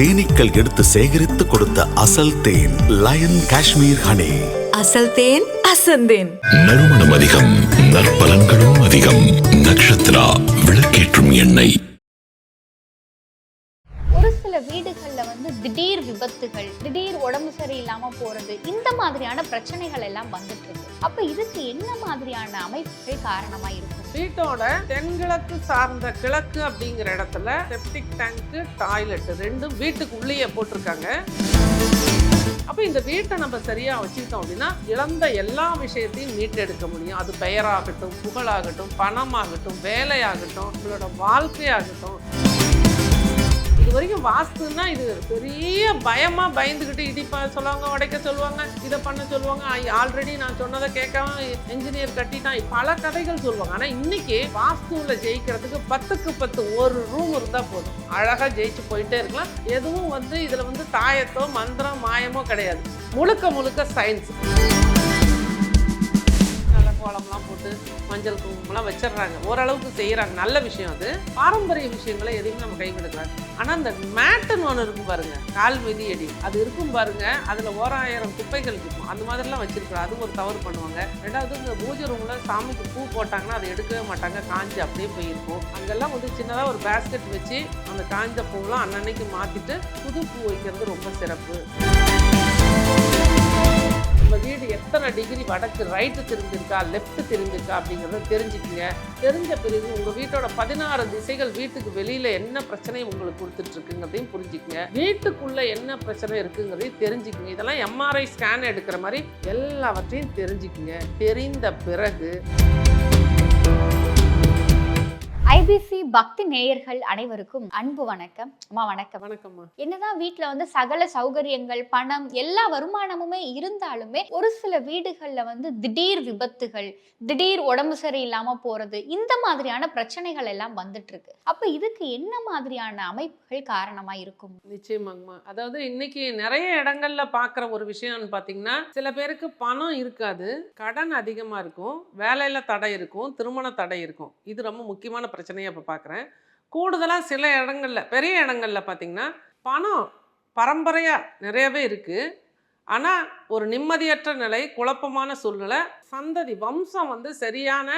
தேனீக்கள் எடுத்து சேகரித்து கொடுத்த அசல் தேன் லயன் காஷ்மீர் ஹனி. அசல் தேன் அசந்தேன் நறுமணம் அதிகம் நற்பலன்களும் அதிகம். நக்ஷத்ரா விளக்கேற்றும் எண்ணெய். திடீர் விபத்துகள் திடீர் உடம்பு சரியில்லாம போறது இந்த மாதிரியான பிரச்சனைகள் எல்லாம் வந்துட்டு இருக்கு. அப்ப இதுக்கு என்ன மாதிரியான அமைப்புகள் காரணமா இருக்கும்? வீட்டோட தென்கிழக்கு சார்ந்த கிழக்கு அப்படிங்கிற இடத்துல செப்டிக் டேங்க்கு டாய்லெட் ரெண்டும் வீட்டுக்கு உள்ளேயே போட்டிருக்காங்க. அப்போ இந்த வீட்டை நம்ம சரியாக வச்சுக்கிட்டோம் அப்படின்னா இழந்த எல்லா விஷயத்தையும் மீட்டெடுக்க முடியும். அது பெயராகட்டும் புகழாகட்டும் பணமாகட்டும் வேலையாகட்டும் உங்களோட வாழ்க்கையாகட்டும். இது வரைக்கும் வாஸ்துன்னா இது பெரிய பயமா பயந்துக்கிட்டு இடிப்பா சொல்லுவாங்க உடைக்க சொல்லுவாங்க இதை பண்ண சொல்லுவாங்க. ஆல்ரெடி நான் சொன்னதை கேட்காம என்ஜினியர் கட்டிட்டான். பல கதைகள் சொல்லுவாங்க. ஆனா இன்னைக்கு வாஸ்துவில் ஜெயிக்கிறதுக்கு பத்துக்கு பத்து ஒரு ரூம் இருந்தா போதும். அழகா ஜெயிச்சு போயிட்டே இருக்கலாம். எதுவும் வந்து இதுல வந்து தாயத்தோ மந்திரம் மாயமோ கிடையாது. முழுக்க முழுக்க சயின்ஸ் கோலம்லாம் போட்டு மஞ்சள் குங்குமம்லாம் வச்சிடுறாங்க. ஓரளவுக்கு செய்கிறாங்க நல்ல விஷயம் அது. பாரம்பரிய விஷயங்களை எதையுமே நம்ம கைவிடக்கூடாது. ஆனால் அந்த மேட்டுன்னு ஒன்று இருக்கும் பாருங்க. கால் மிதி அடி. அது இருக்கும் பாருங்க. அதில் ஓராயிரம் குப்பைகள் இருக்கும். அந்த மாதிரிலாம் வச்சிருக்கிறோம் அது ஒரு தவறு பண்ணுவாங்க. ரெண்டாவது இந்த பூஜை ரூமில் சாமிக்கு பூ போட்டாங்கன்னா அதை எடுக்கவே மாட்டாங்க. காஞ்சி அப்படியே போயிருக்கும். அங்கெல்லாம் வந்து சின்னதாக ஒரு பேஸ்கெட் வச்சு அந்த காஞ்ச பூவெல்லாம் அன்னன்னைக்கு மாற்றிட்டு புது பூ வைக்கிறது ரொம்ப சிறப்பு. நம்ம வீடு எத்தனை டிகிரி வடக்கு ரைட்டு திரும்பியிருக்கா லெஃப்ட் திரும்பியிருக்கா அப்படிங்கிறத தெரிஞ்சுக்கங்க. தெரிஞ்ச பிறகு உங்கள் வீட்டோட பதினாறு திசைகள் வீட்டுக்கு வெளியில் என்ன பிரச்சனை உங்களுக்கு கொடுத்துட்ருக்குங்கிறதையும் புரிஞ்சுக்கங்க. வீட்டுக்குள்ளே என்ன பிரச்சனை இருக்குங்கிறதையும் தெரிஞ்சுக்கங்க. இதெல்லாம் எம்ஆர்ஐ ஸ்கேன் எடுக்கிற மாதிரி எல்லாவற்றையும் தெரிஞ்சுக்கங்க. தெரிந்த பிறகு ஐபிசி பக்தி நேயர்கள் அனைவருக்கும் அன்பு வணக்கம். அம்மா வணக்கம். வணக்கம்மா. என்னதான் வீட்ல வந்து சகல சௌகரியங்கள் பணம் எல்லா வருமானமுமே இருந்தாலுமே ஒரு சில வீடுகள்ல வந்து திடீர் விபத்துகள் திடீர் உடம்பு சரியில்லாம போறது இந்த மாதிரியான பிரச்சனைகள் எல்லாம் வந்துட்டு இருக்கு அப்ப இதுக்கு என்ன மாதிரியான அமைப்புகள் காரணமா இருக்கும்? நிச்சயமாங்கம்மா. அதாவது இன்னைக்கு நிறைய இடங்கள்ல பார்க்குற ஒரு விஷயம்னு பார்த்தீங்கன்னா சில பேருக்கு பணம் இருக்காது கடன் அதிகமாக இருக்கும் வேலையில் தடை இருக்கும் திருமண தடை இருக்கும். இது ரொம்ப முக்கியமான பிரச்சனையை இப்போ பார்க்குறேன் கூடுதலாக சில இடங்களில் பெரிய இடங்களில் பார்த்தீங்கன்னா பணம் பரம்பரையாக நிறையவே இருக்குது ஆனால் ஒரு நிம்மதியற்ற நிலை குழப்பமான சூழ்நிலை சந்ததி வம்சம் வந்து சரியான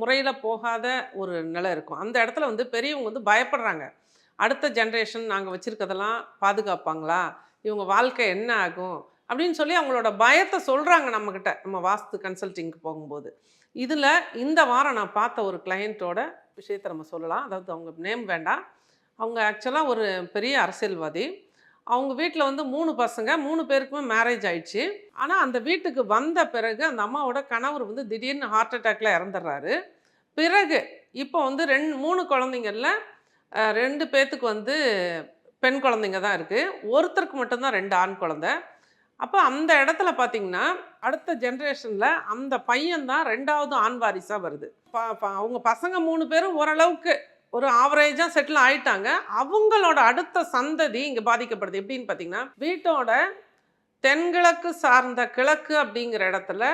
முறையில் போகாத ஒரு நிலை இருக்கும். அந்த இடத்துல வந்து பெரியவங்க வந்து பயப்படுறாங்க. அடுத்த ஜென்ரேஷன் நாங்கள் வச்சுருக்கதெல்லாம் பாதுகாப்பாங்களா? இவங்க வாழ்க்கை என்ன ஆகும்? அப்படின்னு சொல்லி அவங்களோட பயத்தை சொல்கிறாங்க நம்மக்கிட்ட நம்ம வாஸ்து கன்சல்டிங்க்கு போகும்போது. இதில் இந்த வாரம் நான் பார்த்த ஒரு கிளையண்ட்டோட விஷயத்தை நம்ம சொல்லலாம். அதாவது அவங்க நேம் வேண்டாம். அவங்க ஆக்சுவலாக ஒரு பெரிய அரசியல்வாதி. அவங்க வீட்டில் வந்து மூணு பசங்க மூணு பேருக்குமே மேரேஜ் ஆயிடுச்சு. ஆனால் அந்த வீட்டுக்கு வந்த பிறகு அந்த அம்மாவோட கணவர் வந்து திடீர்னு ஹார்ட் அட்டாக்ல இறந்துடுறாரு. பிறகு இப்போ வந்து ரெண்டு மூணு குழந்தைங்கள்ல ரெண்டு பேர்த்துக்கு வந்து பெண் குழந்தைங்க தான் இருக்குது ஒருத்தருக்கு மட்டும்தான் ரெண்டு ஆண் குழந்தை. அப்போ அந்த இடத்துல பார்த்திங்கன்னா அடுத்த ஜென்ரேஷனில் அந்த பையன் தான் ரெண்டாவது ஆண் வாரிசாக வருது. அவங்க பசங்க மூணு பேரும் ஓரளவுக்கு ஒரு ஆவரேஜாக செட்டில் ஆயிட்டாங்க. அவங்களோட அடுத்த சந்ததி இங்கே பாதிக்கப்படுது. எப்படின்னு பார்த்தீங்கன்னா வீட்டோட தென்கிழக்கு சார்ந்த கிழக்கு அப்படிங்கிற இடத்துல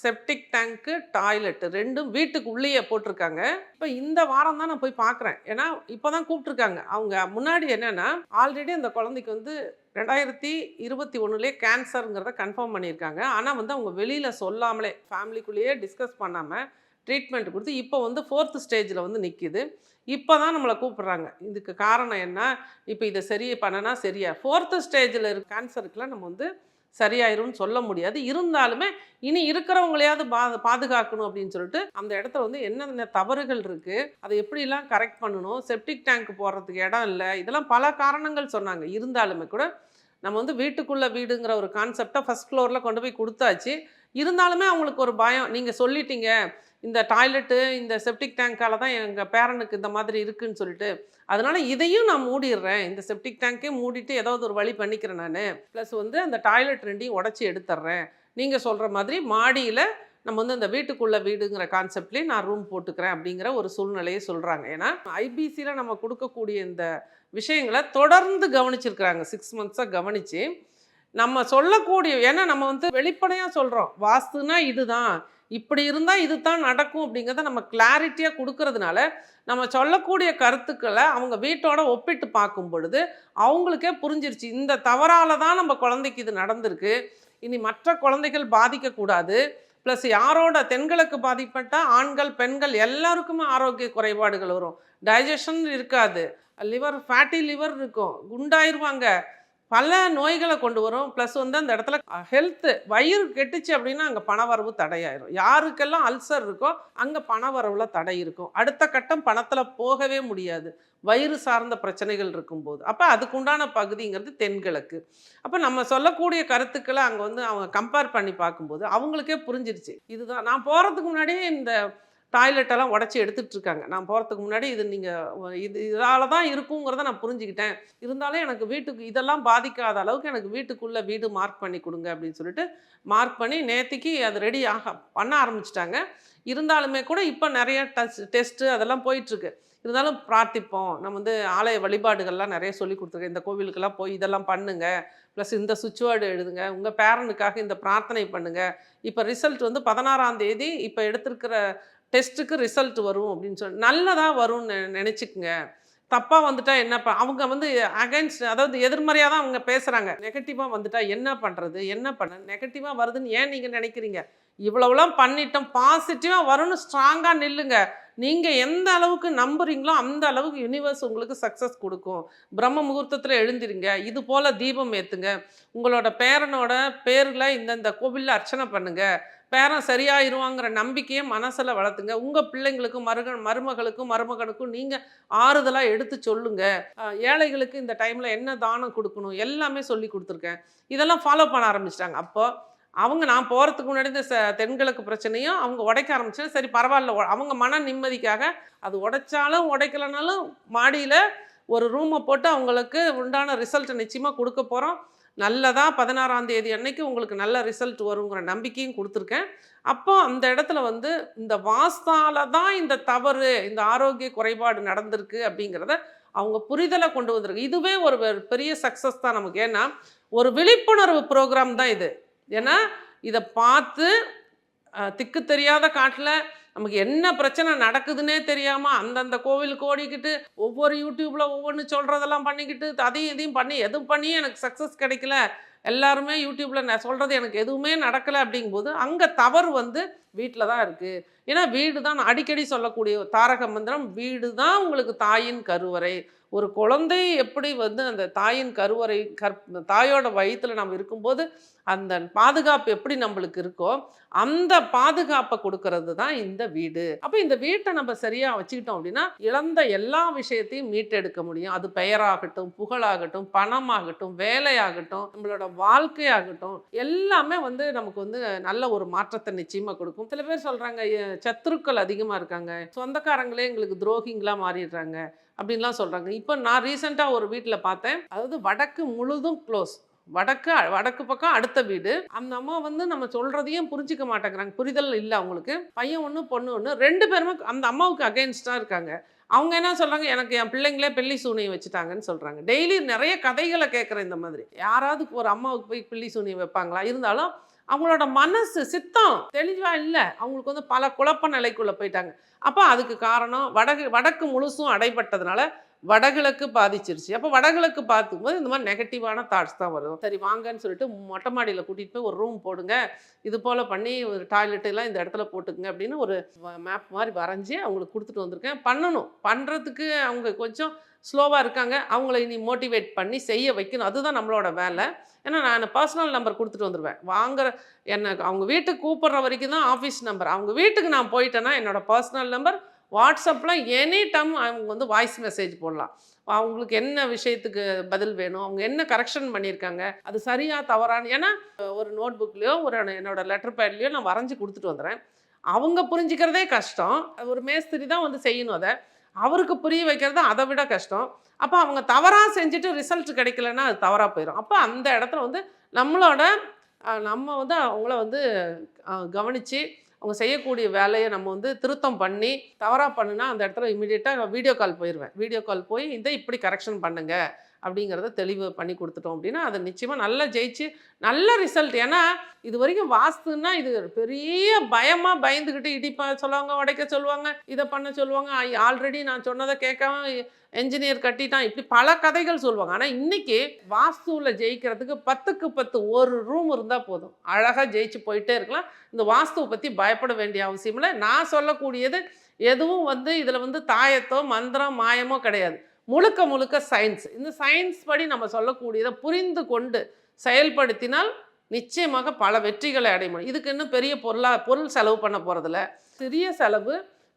செப்டிக் டேங்க்கு டாய்லெட்டு ரெண்டும் வீட்டுக்கு உள்ளேயே போட்டிருக்காங்க. இப்போ இந்த வாரம் தான் நான் போய் பார்க்குறேன் ஏன்னா இப்போ தான் கூப்பிட்ருக்காங்க அவங்க முன்னாடி என்னென்னா ஆல்ரெடி அந்த குழந்தைக்கு வந்து ரெண்டாயிரத்தி இருபத்தி ஒன்றுலேயே கேன்சருங்கிறத கன்ஃபார்ம் பண்ணியிருக்காங்க. ஆனால் வந்து அவங்க வெளியில் சொல்லாமலே ஃபேமிலிக்குள்ளேயே டிஸ்கஸ் பண்ணாமல் ட்ரீட்மெண்ட் கொடுத்து இப்போ வந்து ஃபோர்த்து ஸ்டேஜில் வந்து நிற்கிது இப்போ தான் நம்மளை கூப்பிட்றாங்க. இதுக்கு காரணம் என்ன? இப்போ இதை சரி பண்ணனா சரியா? ஃபோர்த்து ஸ்டேஜில் இருக்க கேன்சருக்குலாம் நம்ம வந்து சரியாயிரும்னு சொல்ல முடியாது. இருந்தாலுமே இனி இருக்கிறவங்களையாவது பா பாதுகாக்கணும் அப்படின்னு சொல்லிட்டு அந்த இடத்துல வந்து என்னென்ன தவறுகள் இருக்குது அதை எப்படிலாம் கரெக்ட் பண்ணணும் செப்டிக் டேங்க் போடுறதுக்கு இடம் இல்லை இதெல்லாம் பல காரணங்கள் சொன்னாங்க. இருந்தாலுமே கூட நம்ம வந்து வீட்டுக்குள்ளே வீடுங்கிற ஒரு கான்செப்டை ஃபஸ்ட் ஃப்ளோரில் கொண்டு போய் கொடுத்தாச்சு. இருந்தாலுமே அவங்களுக்கு ஒரு பயம் நீங்கள் சொல்லிட்டீங்க இந்த டாய்லெட்டு இந்த செப்டிக் டேங்கால தான் எங்கள் பேரனுக்கு இந்த மாதிரி இருக்குதுன்னு சொல்லிட்டு அதனால் இதையும் நான் மூடிடுறேன். இந்த செப்டிக் டேங்க்கே மூடிட்டு ஏதாவது ஒரு வழி பண்ணிக்கிறேன் நான். ப்ளஸ் வந்து அந்த டாய்லெட் ரெண்டையும் உடச்சி எடுத்துட்றேன். நீங்கள் சொல்கிற மாதிரி மாடியில் நம்ம வந்து அந்த வீட்டுக்குள்ளே வீடுங்கிற கான்செப்ட்லேயே நான் ரூம் போட்டுக்கிறேன் அப்படிங்கிற ஒரு சூழ்நிலையை சொல்கிறாங்க ஏன்னா ஐபிசியில் நம்ம கொடுக்கக்கூடிய இந்த விஷயங்களை தொடர்ந்து கவனிச்சிருக்கிறாங்க. சிக்ஸ் மந்த்ஸாக கவனித்து நம்ம சொல்லக்கூடிய ஏன்னா நம்ம வந்து வெளிப்படையாக சொல்கிறோம் வாஸ்துனா இதுதான். இப்படி இருந்தால் இது தான் நடக்கும் அப்படிங்கிறத நம்ம கிளாரிட்டியாக கொடுக்கறதுனால நம்ம சொல்லக்கூடிய கருத்துக்களை அவங்க வீட்டோட ஒப்பிட்டு பார்க்கும் பொழுது அவங்களுக்கே புரிஞ்சிருச்சு இந்த தவறால தான் நம்ம குழந்தைக்கு இது நடந்திருக்கு. இனி மற்ற குழந்தைகள் பாதிக்கக்கூடாது ப்ளஸ் யாரோட தென்களுக்கு பாதிப்பட்ட ஆண்கள் பெண்கள் எல்லாருக்குமே ஆரோக்கிய குறைபாடுகள் வரும். டைஜஷன் இருக்காது. லிவர் ஃபேட்டி லிவர் இருக்கும். குண்டாயிருவாங்க. பல நோய்களை கொண்டு வரும். ப்ளஸ் வந்து அந்த இடத்துல ஹெல்த்து வயிறு கெட்டுச்சு அப்படின்னா அங்கே பணவரவு தடையாயிரும். யாருக்கெல்லாம் அல்சர் இருக்கோ அங்கே பணவரவில் தடை இருக்கும். அடுத்த கட்டம் பணத்தில் போகவே முடியாது. வயிறு சார்ந்த பிரச்சனைகள் இருக்கும்போது. அப்போ அதுக்குண்டான பகுதிங்கிறது தென்கிழக்கு. அப்போ நம்ம சொல்லக்கூடிய கருத்துக்களை அங்கே வந்து அவங்க கம்பேர் பண்ணி பார்க்கும்போது அவங்களுக்கே புரிஞ்சிருச்சு. இதுதான். நான் போகிறதுக்கு முன்னாடியே இந்த டாய்லெட் எல்லாம் உடச்சி எடுத்துகிட்ருக்காங்க நான் போகிறதுக்கு முன்னாடி இது நீங்கள் இது இதால் தான் இருக்குங்கிறத நான் புரிஞ்சுக்கிட்டேன். இருந்தாலும் எனக்கு வீட்டுக்கு இதெல்லாம் பாதிக்காத அளவுக்கு எனக்கு வீட்டுக்குள்ளே வீடு மார்க் பண்ணி கொடுங்க அப்படின்னு சொல்லிட்டு மார்க் பண்ணி நேற்றுக்கு அது ரெடி ஆக பண்ண ஆரம்பிச்சிட்டாங்க. இருந்தாலுமே கூட இப்போ நிறைய டஸ் டெஸ்ட்டு அதெல்லாம் போயிட்டுருக்கு. இருந்தாலும் பிரார்த்திப்போம். நம்ம வந்து ஆலய வழிபாடுகள்லாம் நிறைய சொல்லி கொடுத்துருக்கேன் இந்த கோவிலுக்கெல்லாம் போய் இதெல்லாம் பண்ணுங்க. ப்ளஸ் இந்த சுவிட்ச் வேர்டு எழுதுங்க. உங்கள் பேரனுக்காக இந்த பிரார்த்தனை பண்ணுங்கள் இப்போ ரிசல்ட் வந்து பதினாறாம் தேதி இப்போ எடுத்திருக்கிற டெஸ்ட்டுக்கு ரிசல்ட் வரும் அப்படின்னு சொல்லி நல்லதாக வரும்னு நெ- தப்பாக வந்துட்டா என்ன ப அவங்க வந்து அகைன்ஸ்ட் அதாவது எதிர்மறையாக தான் அவங்க பேசுகிறாங்க நெகட்டிவாக வந்துட்டா என்ன பண்ணுறது என்ன பண்ண நெகட்டிவாக வருதுன்னு ஏன் நீங்கள் நினைக்கிறீங்க? இவ்வளவுலாம் பண்ணிட்டோம் பாசிட்டிவாக வரும்னு ஸ்ட்ராங்காக நில்லுங்க. நீங்கள் எந்த அளவுக்கு நம்புறீங்களோ அந்த அளவுக்கு யூனிவர்ஸ் உங்களுக்கு சக்ஸஸ் கொடுக்கும். பிரம்ம முகூர்த்தத்தில் எழுந்திருங்க. இது போல் தீபம் ஏற்றுங்க உங்களோட பேரனோட பேரில் இந்தந்த கோவிலில் அர்ச்சனை பண்ணுங்கள் பேரன் சரியாயிருவாங்கிற நம்பிக்கையை மனசில் வளர்த்துங்க. உங்கள் பிள்ளைங்களுக்கும் மருகன் மருமகளுக்கும் மருமகனுக்கும் நீங்கள் ஆறுதலாக எடுத்து சொல்லுங்க. ஏழைகளுக்கு இந்த டைமில் என்ன தானம் கொடுக்கணும்? எல்லாமே சொல்லி கொடுத்துருக்கேன். இதெல்லாம் ஃபாலோ பண்ண ஆரம்பிச்சிட்டாங்க. அப்போது அவங்க நான் போகிறதுக்கு முன்னாடி இந்த ச- தென்கிழக்கு பிரச்சனையும் அவங்க உடைக்க ஆரம்பிச்சு சரி பரவாயில்ல அவங்க மன நிம்மதிக்காக அது உடைச்சாலும் உடைக்கலனாலும் மாடியில் ஒரு ரூமை போட்டு அவங்களுக்கு உண்டான ரிசல்ட்டை நிச்சயமாக கொடுக்க போகிறோம் நல்லதாக பதினாறாம் தேதி அன்னைக்கு உங்களுக்கு நல்ல ரிசல்ட் வருங்கிற நம்பிக்கையும் கொடுத்துருக்கேன். அப்போ அந்த இடத்துல வந்து இந்த வாஸ்தால தான் இந்த தவறு இந்த ஆரோக்கிய குறைபாடு நடந்திருக்கு அப்படிங்கிறத அவங்க புரிதலை கொண்டு வந்திருக்கு. இதுவே ஒரு பெரிய சக்ஸஸ் தான் நமக்கு. ஏன்னா ஒரு விழிப்புணர்வு ப்ரோக்ராம் தான் இது. ஏன்னா இதை பார்த்து திக்கு தெரியாத காட்டில் நமக்கு என்ன பிரச்சனை நடக்குதுன்னே தெரியாமல் அந்தந்த கோவிலுக்கு ஓடிக்கிட்டு ஒவ்வொரு யூடியூப்பில் ஒவ்வொன்று சொல்கிறதெல்லாம் பண்ணிக்கிட்டு அதையும் இதையும் பண்ணி எதுவும் பண்ணி எனக்கு சக்ஸஸ் கிடைக்கல. எல்லாருமே யூடியூப்பில் நான் சொல்கிறது எனக்கு எதுவுமே நடக்கலை அப்படிங்கும்போது அங்கே தவறு வந்து வீட்டில் தான் இருக்குது ஏன்னா வீடு தான் நான் அடிக்கடி சொல்லக்கூடிய தாரக மந்திரம் வீடு தான் உங்களுக்கு தாயின் கருவறை. ஒரு குழந்தை எப்படி வந்து அந்த தாயின் கருவறை கற் தாயோட வயிற்றில் நம்ம இருக்கும்போது அந்த பாதுகாப்பு எப்படி நம்மளுக்கு இருக்கோ அந்த பாதுகாப்பை கொடுக்கறது தான் இந்த வீடு. அப்போ இந்த வீட்டை நம்ம சரியாக வச்சுக்கிட்டோம் அப்படின்னா இழந்த எல்லா விஷயத்தையும் மீட்டெடுக்க முடியும். அது பெயராகட்டும் புகழாகட்டும் பணமாகட்டும் வேலையாகட்டும் நம்மளோட வாழ்க்கையாகட்டும் எல்லாமே வந்து நமக்கு வந்து நல்ல ஒரு மாற்றத்தை நிச்சயமாக கொடுக்கும். சில பேர் சொல்கிறாங்க சத்துருக்கள் அதிகமாக இருக்காங்க. சொந்தக்காரங்களே எங்களுக்கு துரோகிங்களாக மாறிடுறாங்க. அப்படின்லாம் சொல்கிறாங்க இப்போ நான் ரீசெண்டாக ஒரு வீட்டில் பார்த்தேன். அதாவது வடக்கு முழுதும் க்ளோஸ் வடக்கு வடக்கு பக்கம் அடுத்த வீடு. அந்த அம்மா வந்து நம்ம சொல்கிறதையும் புரிஞ்சுக்க மாட்டேங்கிறாங்க. புரிதல் இல்லை அவங்களுக்கு. பையன் ஒன்று பொண்ணு ஒன்று ரெண்டு பேருமே அந்த அம்மாவுக்கு அகைன்ஸ்டாக இருக்காங்க. அவங்க என்ன சொல்கிறாங்க எனக்கு என் பிள்ளைங்களே பிள்ளை சூனியம் வச்சுட்டாங்கன்னு சொல்கிறாங்க டெய்லி நிறைய கதைகளை கேட்குறேன் இந்த மாதிரி. யாராவது ஒரு அம்மாவுக்கு போய் பிள்ளி சூனியம் வைப்பாங்களா? இருந்தாலும் அவங்களோட மனசு சித்தம் தெளிவா இல்லை. அவங்களுக்கு வந்து பல குழப்ப நிலைக்குள்ள போயிட்டாங்க. அப்போ அதுக்கு காரணம் வடக்கு வடக்கு முழுசும் அடைபட்டதுனால வடகிழக்கு பாதிச்சிருச்சு. அப்போ வடகிழக்கு பார்க்கும்போது இந்த மாதிரி நெகட்டிவான தாட்ஸ் தான் வரும். சரி வாங்கன்னு சொல்லிட்டு மொட்டை மாடியில் கூட்டிகிட்டு போய் ஒரு ரூம் போடுங்க. இது போல் பண்ணி ஒரு டாய்லெட் எல்லாம் இந்த இடத்துல போட்டுக்குங்க அப்படின்னு ஒரு மேப் மாதிரி வரைஞ்சி அவங்களுக்கு கொடுத்துட்டு வந்திருக்கேன். பண்ணணும். பண்ணுறதுக்கு அவங்க கொஞ்சம் ஸ்லோவாக இருக்காங்க. அவங்கள இனி மோட்டிவேட் பண்ணி செய்ய வைக்கணும். அதுதான் நம்மளோட வேலை. ஏன்னா நான் பர்சனல் நம்பர் கொடுத்துட்டு வந்துடுவேன் வாங்குற என்ன அவங்க வீட்டுக்கு கூப்பிட்ற வரைக்கும் தான் ஆஃபீஸ் நம்பர் அவங்க வீட்டுக்கு நான் போயிட்டேன்னா என்னோட பர்சனல் நம்பர் வாட்ஸ்அப்பில் எனி டைம் அவங்க வந்து வாய்ஸ் மெசேஜ் போடலாம். அவங்களுக்கு என்ன விஷயத்துக்கு பதில் வேணும்? அவங்க என்ன கரெக்ஷன் பண்ணியிருக்காங்க? அது சரியாக தவறான ஏன்னா ஒரு நோட் புக்லேயோ ஒரு என்னோட லெட்டர் பேட்லேயோ நான் வரைஞ்சி கொடுத்துட்டு வந்துடுறேன். அவங்க புரிஞ்சுக்கிறதே கஷ்டம். அது ஒரு மேஸ்திரி தான் வந்து செய்யணும் அதை. அவருக்கு புரிய வைக்கிறது அதை விட கஷ்டம். அப்போ அவங்க தவறாக செஞ்சுட்டு ரிசல்ட் கிடைக்கலன்னா அது தவறாக போயிடும் அப்போ அந்த இடத்துல வந்து நம்மளோட நம்ம வந்து அவங்கள வந்து கவனித்து அவங்க செய்யக்கூடிய வேலையை நம்ம வந்து திருத்தம் பண்ணி தவறாக பண்ணுனா அந்த இடத்துல இமீடியட்டாக வீடியோ கால் போயிடுவேன் வீடியோ கால் போய் இதை இப்படி கரெக்ஷன் பண்ணுங்கள் அப்படிங்கிறத தெளிவு பண்ணி கொடுத்துட்டோம் அப்படின்னா அதை நிச்சயமாக நல்லா ஜெயிச்சு நல்ல ரிசல்ட் ஏன்னா இது வரைக்கும் வாஸ்துன்னா இது பெரிய பயமாக பயந்துக்கிட்டு இடிப்பா சொல்லுவாங்க உடைக்க சொல்லுவாங்க இதை பண்ண சொல்லுவாங்க. ஆல்ரெடி நான் சொன்னதை கேட்காம என்ஜினியர் கட்டிட்டான். இப்படி பல கதைகள் சொல்லுவாங்க. ஆனால் இன்றைக்கி வாஸ்துவில் ஜெயிக்கிறதுக்கு பத்துக்கு பத்து ஒரு ரூம் இருந்தால் போதும். அழகாக ஜெயிச்சு போயிட்டே இருக்கலாம். இந்த வாஸ்துவை பற்றி பயப்பட வேண்டிய அவசியம் இல்லை. நான் சொல்லக்கூடியது எதுவும் வந்து இதில் வந்து தாயத்தோ மந்திரம் மாயமோ கிடையாது. முழுக்க முழுக்க சயின்ஸ் இந்த சயின்ஸ் படி நம்ம சொல்லக்கூடியதை புரிந்து கொண்டு செயல்படுத்தினால் நிச்சயமாக பல வெற்றிகளை அடைய முடியும். இதுக்கு இன்னும் பெரிய பொருளா பொருள் செலவு பண்ண போகிறதில்ல சிறிய செலவு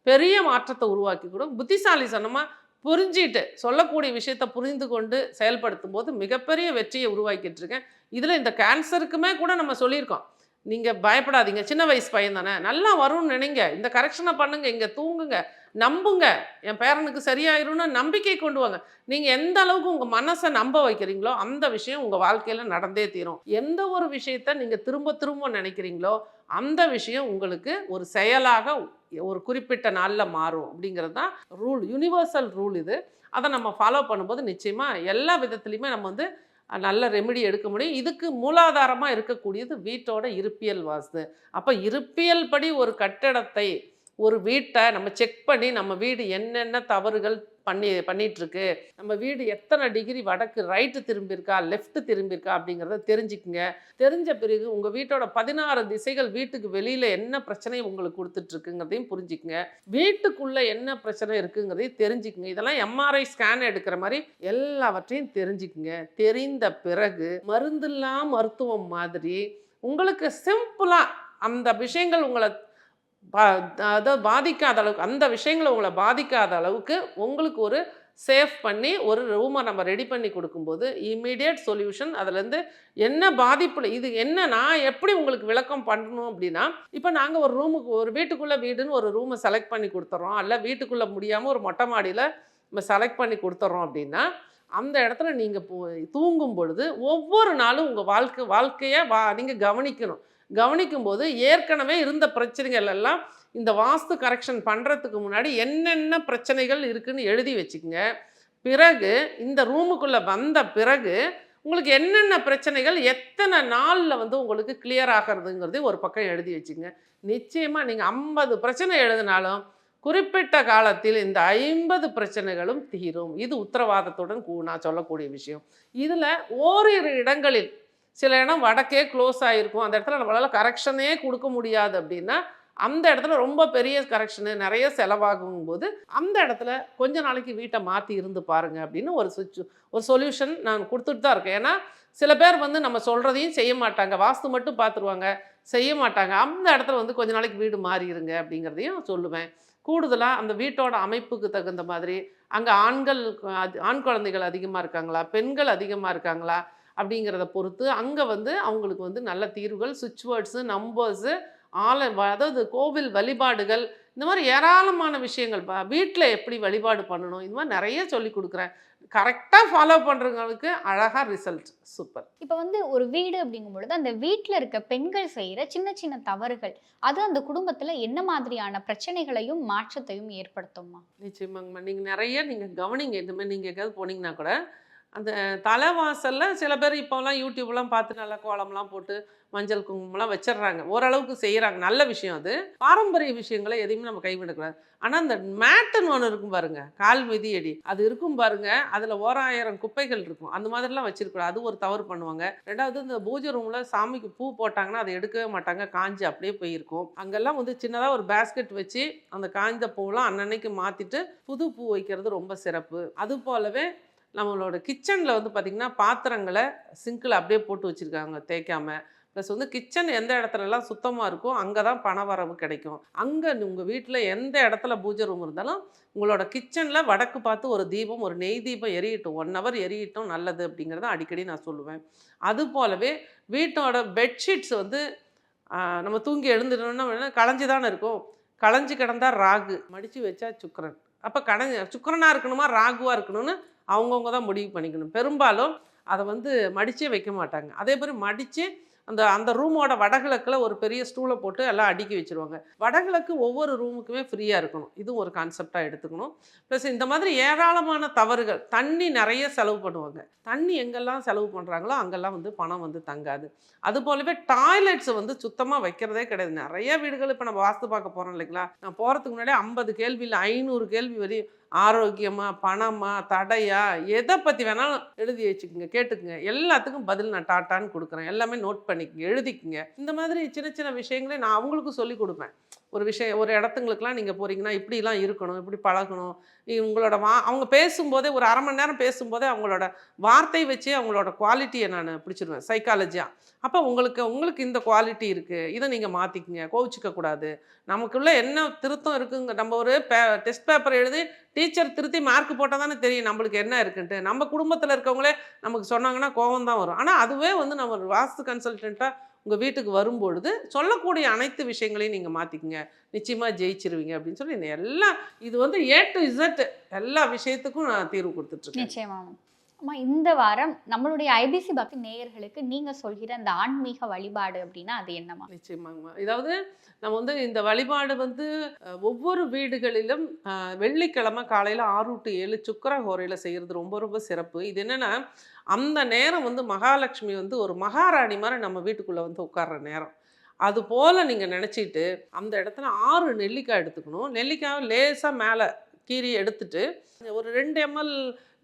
பெரிய மாற்றத்தை உருவாக்கி கொடுக்கும் புத்திசாலித்தனமாக புரிஞ்சிட்டு சொல்லக்கூடிய விஷயத்த புரிந்து கொண்டு செயல்படுத்தும் போது மிகப்பெரிய வெற்றியை உருவாக்கிட்டு இருக்கேன் இதில் இந்த கேன்சருக்குமே கூட நம்ம சொல்லியிருக்கோம். நீங்கள் பயப்படாதீங்க. சின்ன வயசு பையன் தானே நல்லா வரும்னு நினைங்க. இந்த கரெக்ஷனை பண்ணுங்க. இங்கே தூங்குங்க. நம்புங்க. என் பேரனுக்கு சரியாயிரும்னு நம்பிக்கை கொண்டு வாங்க. நீங்கள் எந்த அளவுக்கு உங்கள் மனசை நம்ப வைக்கிறீங்களோ அந்த விஷயம் உங்கள் வாழ்க்கையில் நடந்தே தீரும். எந்த ஒரு விஷயத்த நீங்கள் திரும்ப திரும்ப நினைக்கிறீங்களோ அந்த விஷயம் உங்களுக்கு ஒரு செயலாக ஒரு குறிப்பிட்ட நாளில் மாறும். அப்படிங்கிறது தான் ரூல் யுனிவர்சல் ரூல் இது. அதை நம்ம ஃபாலோ பண்ணும்போது நிச்சயமாக எல்லா விதத்துலையுமே நம்ம வந்து நல்ல ரெமெடி எடுக்க முடியும். இதுக்கு மூலாதாரமாக இருக்கக்கூடியது வீட்டோட இருப்பியல் வாஸ்து அப்போ இருப்பியல் படி ஒரு கட்டடத்தை ஒரு வீட்டை நம்ம செக் பண்ணி நம்ம வீடு என்னென்ன தவறுகள் பண்ணி பண்ணிகிட்ருக்கு நம்ம வீடு எத்தனை டிகிரி வடக்கு ரைட்டு திரும்பியிருக்கா லெஃப்ட்டு திரும்பியிருக்கா அப்படிங்கிறத தெரிஞ்சுக்குங்க. தெரிஞ்ச பிறகு உங்கள் வீட்டோட பதினாறு திசைகள் வீட்டுக்கு வெளியில் என்ன பிரச்சனையும் உங்களுக்கு கொடுத்துட்ருக்குங்கிறதையும் புரிஞ்சுக்குங்க. வீட்டுக்குள்ளே என்ன பிரச்சனை இருக்குங்கிறதையும் தெரிஞ்சுக்குங்க. இதெல்லாம் எம்ஆர்ஐ ஸ்கேன் எடுக்கிற மாதிரி எல்லாவற்றையும் தெரிஞ்சுக்குங்க. தெரிந்த பிறகு மருந்தில்லா மருத்துவம் மாதிரி உங்களுக்கு சிம்பிளாக அந்த விஷயங்கள் உங்களை பா அதை பாதிக்காத அளவுக்கு அந்த விஷயங்களை உங்களை பாதிக்காத அளவுக்கு உங்களுக்கு ஒரு சேஃப் பண்ணி ஒரு ரூமை நம்ம ரெடி பண்ணி கொடுக்கும்போது இம்மீடியட் சொல்யூஷன் அதுலேருந்து என்ன பாதிப்பில் இது என்ன நான் எப்படி உங்களுக்கு விளக்கம் பண்ணணும் அப்படின்னா இப்போ நாங்கள் ஒரு ரூமுக்கு ஒரு வீட்டுக்குள்ளே வீடுன்னு ஒரு ரூமை செலக்ட் பண்ணி கொடுத்துட்றோம் அல்ல வீட்டுக்குள்ளே முடியாமல் ஒரு மொட்டை மாடியில் நம்ம செலக்ட் பண்ணி கொடுத்துட்றோம் அப்படின்னா அந்த இடத்துல நீங்கள் தூங்கும் பொழுது ஒவ்வொரு நாளும் உங்கள் வாழ்க்கை வாழ்க்கையை வா நீங்கள் கவனிக்கணும். கவனிக்கும்போது ஏற்கனவே இருந்த பிரச்சனைகள் எல்லாம் இந்த வாஸ்து கரெக்ஷன் பண்ணுறதுக்கு முன்னாடி என்னென்ன பிரச்சனைகள் இருக்குதுன்னு எழுதி வச்சுக்கோங்க. பிறகு இந்த ரூமுக்குள்ளே வந்த பிறகு உங்களுக்கு என்னென்ன பிரச்சனைகள் எத்தனை நாளில் வந்து உங்களுக்கு கிளியர் ஆகிறதுங்கிறது ஒரு பக்கம் எழுதி வச்சுங்க நிச்சயமாக நீங்கள் ஐம்பது பிரச்சனை எழுதினாலும் குறிப்பிட்ட காலத்தில் இந்த ஐம்பது பிரச்சனைகளும் தீரும். இது உத்தரவாதத்துடன் கூ- நான் சொல்லக்கூடிய விஷயம். இதில் ஓரிரு இடங்களில் சில இடம் வடக்கே க்ளோஸ் ஆகிருக்கும் அந்த இடத்துல நம்மளால் கரெக்ஷனே கொடுக்க முடியாது அப்படின்னா அந்த இடத்துல ரொம்ப பெரிய கரெக்ஷனு நிறைய செலவாகும் போது அந்த இடத்துல கொஞ்ச நாளைக்கு வீட்டை மாற்றி இருந்து பாருங்க அப்படின்னு ஒரு சுச்சு ஒரு சொல்யூஷன் நான் கொடுத்துட்டு தான் இருக்கேன். ஏன்னா சில பேர் வந்து நம்ம சொல்கிறதையும் செய்ய மாட்டாங்க. வாஸ்து மட்டும் பார்த்துருவாங்க செய்ய மாட்டாங்க. அந்த இடத்துல வந்து கொஞ்ச நாளைக்கு வீடு மாறிடுங்க அப்படிங்கிறதையும் சொல்லுவேன். கூடுதலாக அந்த வீட்டோட அமைப்புக்கு தகுந்த மாதிரி அங்கே ஆண்கள் ஆண் குழந்தைகள் அதிகமாக இருக்காங்களா? பெண்கள் அதிகமாக இருக்காங்களா? அப்படிங்கிறத பொறுத்து அங்கே வந்து அவங்களுக்கு வந்து நல்ல தீர்வுகள் சுவிட்ச் வேர்ட்ஸு நம்பர்ஸு ஆல அதாவது கோவில் வழிபாடுகள் இந்த மாதிரி ஏராளமான விஷயங்கள். வீட்டில் எப்படி வழிபாடு பண்ணணும் இந்த மாதிரி நிறைய சொல்லி கொடுக்குறேன். கரெக்டாக ஃபாலோ பண்ணுறவங்களுக்கு அழகாக ரிசல்ட் சூப்பர். இப்போ வந்து ஒரு வீடு அப்படிங்கும் பொழுது அந்த வீட்டில் இருக்க பெண்கள் செய்கிற சின்ன சின்ன தவறுகள் அது அந்த குடும்பத்தில் என்ன மாதிரியான பிரச்சனைகளையும் மாற்றத்தையும் ஏற்படுத்தும்மா? நிச்சயமாங்கம்மா. நீங்கள் நிறைய நீங்கள் கவனிங்க. இந்த மாதிரி நீங்கள் எங்கேயாவது போனீங்கன்னா கூட அந்த தலைவாசலில் சில பேர் இப்போலாம் யூடியூப்லாம் பார்த்து நல்லா கோலம்லாம் போட்டு மஞ்சள் குங்குமம்லாம் வச்சிடுறாங்க ஓரளவுக்கு செய்கிறாங்க நல்ல விஷயம் அது. பாரம்பரிய விஷயங்களை எதையுமே நம்ம கைவிடக்கூடாது. ஆனால் அந்த மேட்டுன்னு ஒன்று இருக்கும் பாருங்க. கால் மிதியடி அது இருக்கும் பாருங்க. அதில் ஓராயிரம் குப்பைகள் இருக்கும். அந்த மாதிரிலாம் வச்சிருக்கூடாது. அது ஒரு தவறு பண்ணுவாங்க. ரெண்டாவது இந்த பூஜை ரூமில் சாமிக்கு பூ போட்டாங்கன்னா அதை எடுக்கவே மாட்டாங்க. காஞ்சி அப்படியே போயிருக்கும். அங்கெல்லாம் வந்து சின்னதாக ஒரு பேஸ்கெட் வச்சு அந்த காய்ந்த பூவெலாம் அன்னன்னைக்கு மாற்றிட்டு புது பூ வைக்கிறது ரொம்ப சிறப்பு. அது போலவே நம்மளோட கிச்சனில் வந்து பார்த்திங்கன்னா பாத்திரங்களை சிங்கில் அப்படியே போட்டு வச்சுருக்காங்க தேய்க்காம. ப்ளஸ் வந்து கிச்சன் எந்த இடத்துலலாம் சுத்தமாக இருக்கோ அங்கே தான் பண வரவு கிடைக்கும். அங்கே உங்கள் வீட்டில் எந்த இடத்துல பூஜை ரூம் இருந்தாலும் உங்களோட கிச்சனில் வடக்கு பார்த்து ஒரு தீபம் ஒரு நெய் தீபம் எரியட்டும். ஒன் ஹவர் எரியட்டும் நல்லது அப்படிங்கிறத அடிக்கடி நான் சொல்லுவேன். அது போலவே வீட்டோட பெட்ஷீட்ஸ் வந்து நம்ம தூங்கி எழுந்துட்டோம்னா களைஞ்சி தானே இருக்கும். களைஞ்சி கிடந்தால் ராகு. மடித்து வச்சா சுக்கரன். அப்போ கடைஞ்சி சுக்கரனாக இருக்கணுமா? ராகுவாக இருக்கணும்னு அவங்கவுங்க தான் முடிவு பண்ணிக்கணும். பெரும்பாலும் அதை வந்து மடிச்சே வைக்க மாட்டாங்க. அதே மாதிரி மடித்து அந்த அந்த ரூமோட வடகிழக்கில் ஒரு பெரிய ஸ்டூலை போட்டு எல்லாம் அடுக்கி வச்சுருவாங்க. வடகிழக்கு ஒவ்வொரு ரூமுக்குமே ஃப்ரீயாக இருக்கணும். இதுவும் ஒரு கான்செப்டாக எடுத்துக்கணும். ப்ளஸ் இந்த மாதிரி ஏராளமான தவறுகள் தண்ணி நிறைய செலவு பண்ணுவாங்க. தண்ணி எங்கெல்லாம் செலவு பண்ணுறாங்களோ அங்கெல்லாம் வந்து பணம் வந்து தங்காது. அது போலவே டாய்லெட்ஸை வந்து சுத்தமாக வைக்கிறதே கிடையாது. நிறைய வீடுகள் இப்போ நம்ம வாஸ்து பார்க்க போகிறோம் இல்லைங்களா? நான் போகிறதுக்கு முன்னாடி ஐம்பது கேள்வி இல்லை ஐநூறு கேள்வி வரையும் ஆரோக்கியமாக பணமா தடையா எதை பற்றி வேணாலும் எழுதி வச்சுக்கோங்க கேட்டுக்குங்க. எல்லாத்துக்கும் பதில் நான் டாட்டான்னு கொடுக்குறேன். எல்லாமே நோட் பண்ணிக்கங்க எழுதிக்குங்க. இந்த மாதிரி சின்ன சின்ன விஷயங்களே நான் அவங்களுக்கும் சொல்லி கொடுப்பேன். ஒரு விஷயம் ஒரு இடத்துங்களுக்குலாம் நீங்கள் போகிறீங்கன்னா இப்படிலாம் இருக்கணும் இப்படி பழகணும். இ- உங்களோட வா அவங்க பேசும்போதே ஒரு அரை மணி நேரம் பேசும்போதே அவங்களோட வார்த்தை வச்சே அவங்களோட குவாலிட்டியை நான் பிடிச்சிருவேன் சைக்காலஜியாக அப்போ உங்களுக்கு உங்களுக்கு இந்த குவாலிட்டி இருக்குது இதை நீங்கள் மாற்றிக்கிங்க கோவிச்சிக்க கூடாது. என்ன திருத்தம் இருக்குங்க நம்ம ஒரு பே டெஸ்ட் பேப்பர் எழுதி டீச்சர் திருத்தி மார்க் போட்டால் தானே தெரியும் நம்மளுக்கு என்ன இருக்குன்ட்டு. நம்ம குடும்பத்தில் இருக்கவங்களே நமக்கு சொன்னாங்கன்னா கோவம் தான் வரும். ஆனால் அதுவே வந்து நம்ம ஒரு வாஸ்து கன்சல்டண்ட்டாக உங்கள் வீட்டுக்கு வரும்பொழுது சொல்லக்கூடிய அனைத்து விஷயங்களையும் நீங்கள் மாற்றிக்குங்க நிச்சயமாக ஜெயிச்சிருவீங்க அப்படின்னு சொல்லி எல்லாம் இது வந்து ஏ டு இசட் எல்லா விஷயத்துக்கும் நான் தீர்வு கொடுத்துட்ருக்கேன். நிச்சயமா அம்மா இந்த வாரம் நம்மளுடைய ஐபிசி பக்தி நேயர்களுக்கு நீங்க சொல்கிற அந்த ஆன்மீக வழிபாடு அப்படின்னா அது என்னமா நிச்சயமாங்கம்மா இதாவது நம்ம வந்து இந்த வழிபாடு வந்து ஒவ்வொரு வீடுகளிலும் வெள்ளிக்கிழமை காலையில் ஆறு டு ஏழு சுக்கர ஹோரையில் செய்கிறது ரொம்ப ரொம்ப சிறப்பு. இது என்னென்னா அந்த நேரம் வந்து மகாலட்சுமி வந்து ஒரு மகாராணி மாதிரி நம்ம வீட்டுக்குள்ளே வந்து உட்கார்ற நேரம். அது போல் நீங்கள் நினச்சிட்டு அந்த இடத்துல ஆறு நெல்லிக்காய் எடுத்துக்கணும். நெல்லிக்காய் லேசாக மேலே கீரி எடுத்துட்டு ஒரு ரெண்டு எம்எல்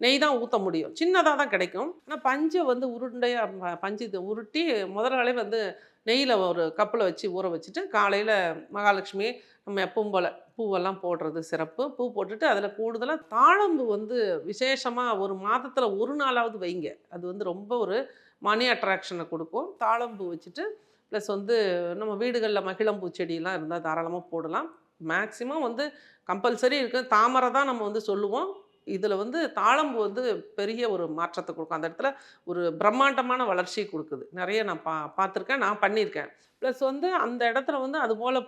நெய் தான் ஊற்ற முடியும். சின்னதாக தான் கிடைக்கும். ஆனால் பஞ்சை வந்து உருண்டையாக பஞ்சு உருட்டி முதலாளே வந்து நெய்யில் ஒரு கப்பில் வச்சு ஊற வச்சுட்டு காலையில் மகாலட்சுமி நம்ம எப்பவும் போல் பூவெல்லாம் போடுறது சிறப்பு. பூ போட்டுட்டு அதில் கூடுதலாக தாழம்பு வந்து விசேஷமாக ஒரு மாதத்தில் ஒரு நாளாவது வைங்க. அது வந்து ரொம்ப ஒரு மணி அட்ராக்ஷனை கொடுக்கும். தாழம்பூ வச்சுட்டு ப்ளஸ் வந்து நம்ம வீடுகளில் மகிழம்பூ செடியெல்லாம் இருந்தால் தாராளமாக போடலாம். மேக்ஸிமம் வந்து கம்பல்சரி இருக்குது தாமரை தான் நம்ம வந்து சொல்லுவோம். இதில் வந்து தாளம்பு வந்து பெரிய ஒரு மாற்றத்தை கொடுக்கும். அந்த இடத்துல ஒரு பிரம்மாண்டமான வளர்ச்சி கொடுக்குது. நிறைய நான் பா பார்த்துருக்கேன் நான் பண்ணியிருக்கேன். ப்ளஸ் வந்து அந்த இடத்துல வந்து அது போல்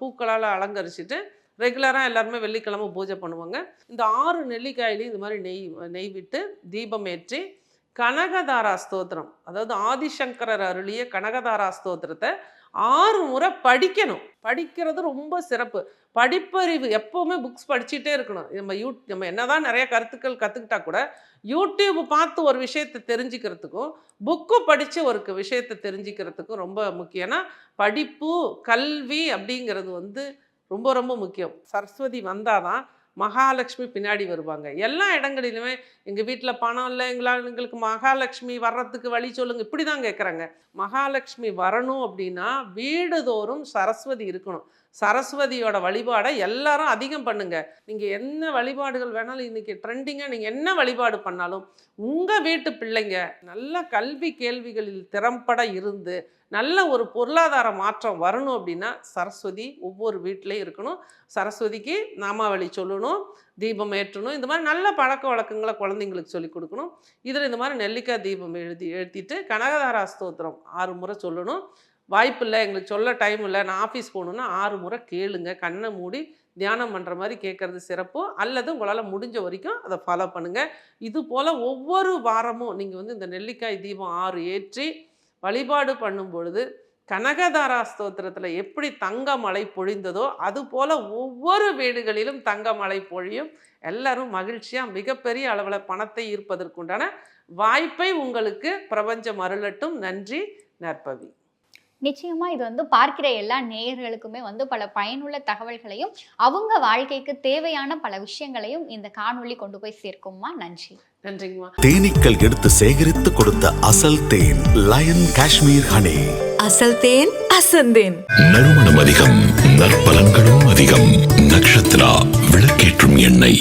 பூக்களால் அலங்கரிச்சிட்டு ரெகுலராக எல்லாருமே வெள்ளிக்கிழமை பூஜை பண்ணுவாங்க. இந்த ஆறு நெல்லிக்காயிலையும் இது மாதிரி நெய் நெய் விட்டு தீபம் ஏற்றி கனகதாரா ஸ்தோத்திரம் அதாவது ஆதிசங்கரர் அருளிய கனகதாரா ஸ்தோத்திரத்தை ஆறு முறை படிக்கணும். படிக்கிறது ரொம்ப சிறப்பு. படிப்பறிவு எப்போவுமே புக்ஸ் படிச்சுட்டே இருக்கணும். நம்ம யூ நம்ம என்னதான் நிறைய கருத்துக்கள் கற்றுக்கிட்டா கூட யூடியூப் பார்த்து ஒரு விஷயத்தை தெரிஞ்சுக்கிறதுக்கும் புக்கு படித்து ஒரு விஷயத்தை தெரிஞ்சுக்கிறதுக்கும் ரொம்ப முக்கியம்னா படிப்பு கல்வி அப்படிங்கிறது வந்து ரொம்ப ரொம்ப முக்கியம். சரஸ்வதி வந்தால் தான் மகாலட்சுமி பின்னாடி வருவாங்க. எல்லா இடங்களிலுமே எங்கள் வீட்டில் பணம் இல்லை எங்களால் எங்களுக்கு மகாலட்சுமி வர்றதுக்கு வழி சொல்லுங்க இப்படி தான் கேட்குறாங்க மகாலட்சுமி வரணும் அப்படின்னா வீடுதோறும் சரஸ்வதி இருக்கணும். சரஸ்வதியோட வழிபாடை எல்லாரும் அதிகம் பண்ணுங்க. நீங்கள் என்ன வழிபாடுகள் வேணாலும் இன்னைக்கு ட்ரெண்டிங்காக நீங்கள் என்ன வழிபாடு பண்ணாலும் உங்கள் வீட்டு பிள்ளைங்க நல்ல கல்வி கேள்விகளில் திறம்பட இருந்து நல்ல ஒரு பொருளாதார மாற்றம் வரணும் அப்படின்னா சரஸ்வதி ஒவ்வொரு வீட்லேயும் இருக்கணும். சரஸ்வதிக்கு நாமாவளி சொல்லணும் தீபம் ஏற்றணும். இந்த மாதிரி நல்ல பழக்க வழக்கங்களை குழந்தைங்களுக்கு சொல்லிக் கொடுக்கணும். இதில் இந்த மாதிரி நெல்லிக்காய் தீபம் எழுதி எழுத்திட்டு கனகதாரா ஸ்தோத்திரம் ஆறு முறை சொல்லணும். வாய்ப்பு இல்லை எங்களுக்கு சொல்ல டைம் இல்லை. நான் ஆஃபீஸ் போகணுன்னா ஆறு முறை கேளுங்க. கண்ணை மூடி தியானம் பண்ணுற மாதிரி கேட்குறது சிறப்பு. அல்லது உங்களால் முடிஞ்ச வரைக்கும் அதை ஃபாலோ பண்ணுங்கள் இது போல் ஒவ்வொரு வாரமும் நீங்கள் வந்து இந்த நெல்லிக்காய் தீபம் ஆறு ஏற்றி வழிபாடு பண்ணும் பொழுது கனகதாரா ஸ்தோத்திரத்தில் எப்படி தங்க மழை பொழிந்ததோ அது போல் ஒவ்வொரு வீடுகளிலும் தங்க மழை பொழியும். எல்லாரும் மகிழ்ச்சியாக மிகப்பெரிய அளவில் பணத்தை ஈர்ப்பதற்குண்டான வாய்ப்பை உங்களுக்கு பிரபஞ்சம் அருளட்டும். நன்றி நற்பவி. நிச்சயமா இது வந்து பார்க்கிற எல்லா நேயர்களுக்குமே வந்து பல பயனுள்ள தகவல்களையும் அவங்க வாழ்க்கைக்கு தேவையான பல விஷயங்களையும் இந்த காணொளி கொண்டு போய் சேர்க்கும்மா. நன்றி. நன்றிங்கம்மா. தேனீக்கள் எடுத்து சேகரித்து கொடுத்த அசல் தேன் லயன் காஷ்மீர் ஹனி. அசல் தேன் அசந்தேன் நறுமணம் அதிகம் நற்பலன்களும் அதிகம். நக்ஷத்ரா விளக்கேற்றும் எண்ணெய்.